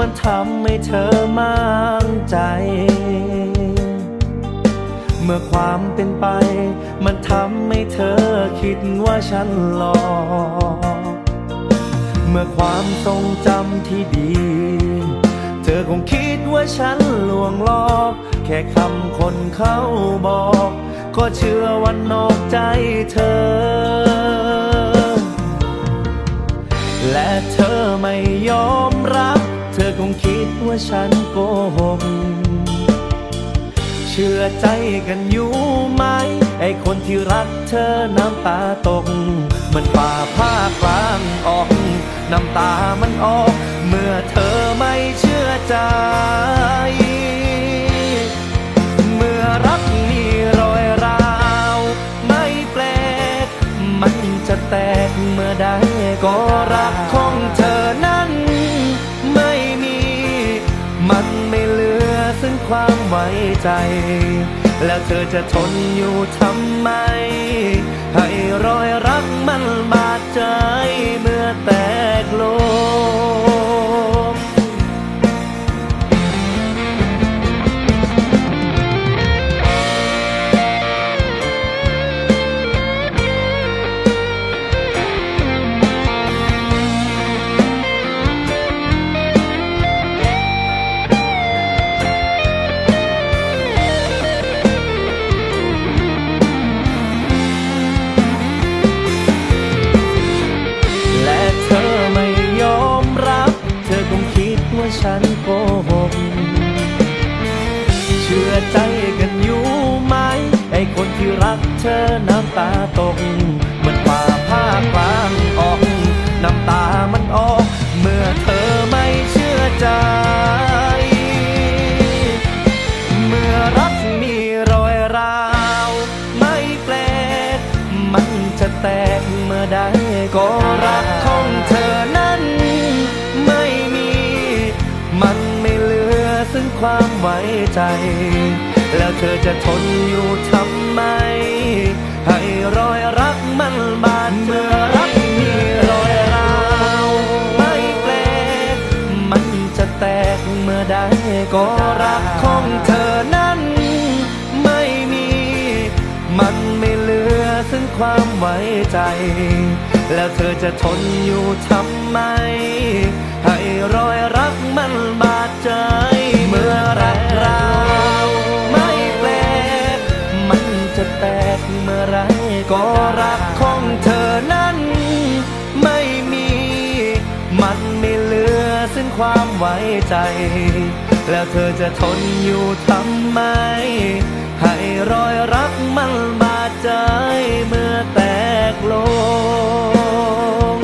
มันทำให้เธอมั่นใจ เมื่อความเป็นไป มันทำให้เธอคิดว่าฉันหลอกเมื่อความทรงจำที่ดี เธอคงคิดว่าฉันลวงลอก แค่คำคนเขาบอก ก็เชื่อว่านอกใจเธอ และเธอไม่ยอม คงคิดว่าฉันโกหก เชื่อใจกันอยู่ไหม ไอคนที่รักเธอน้ำตาตก มันป่าผ้ากลางอ่องน้ำตามันออก ความไว้ใจ แล้วเธอจะทนอยู่ทำไม ให้รอยรักมันบาดใจเมื่อแต่ ฉันโกหก เชื่อใจกันอยู่ไหม ไอคนที่รักเธอน้ำตาตกมันป่าผ้ากลางออก น้ำตามันออก เมื่อเธอไม่เชื่อใจ เมื่อรักมีรอยร้าว ไม่แปลก มันจะแตกเมื่อใดก็ ความไว้ใจ แล้วเธอจะทนอยู่ทำไม ให้รอยรักมันบาดเมื่อรักมีรอยร้าวไม่แปลกมันจะแตกเมื่อใดก็รักของเธอนั้น ไม่มี มันไม่เหลือซึ่งความไว้ใจ แล้วเธอจะทนอยู่ทำไม เมื่อไรก็รักของเธอนั้น ไม่มี มันไม่เหลือซึ่งความไว้ใจ แล้วเธอจะทนอยู่ทำไม ให้รอยรักมันบาดใจเมื่อแตกลง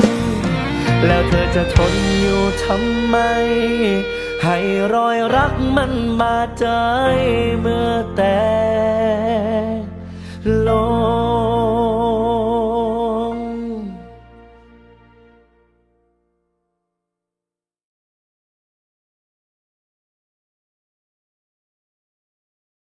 แล้วเธอจะทนอยู่ทำไม ให้รอยรักมันบาดใจเมื่อแตก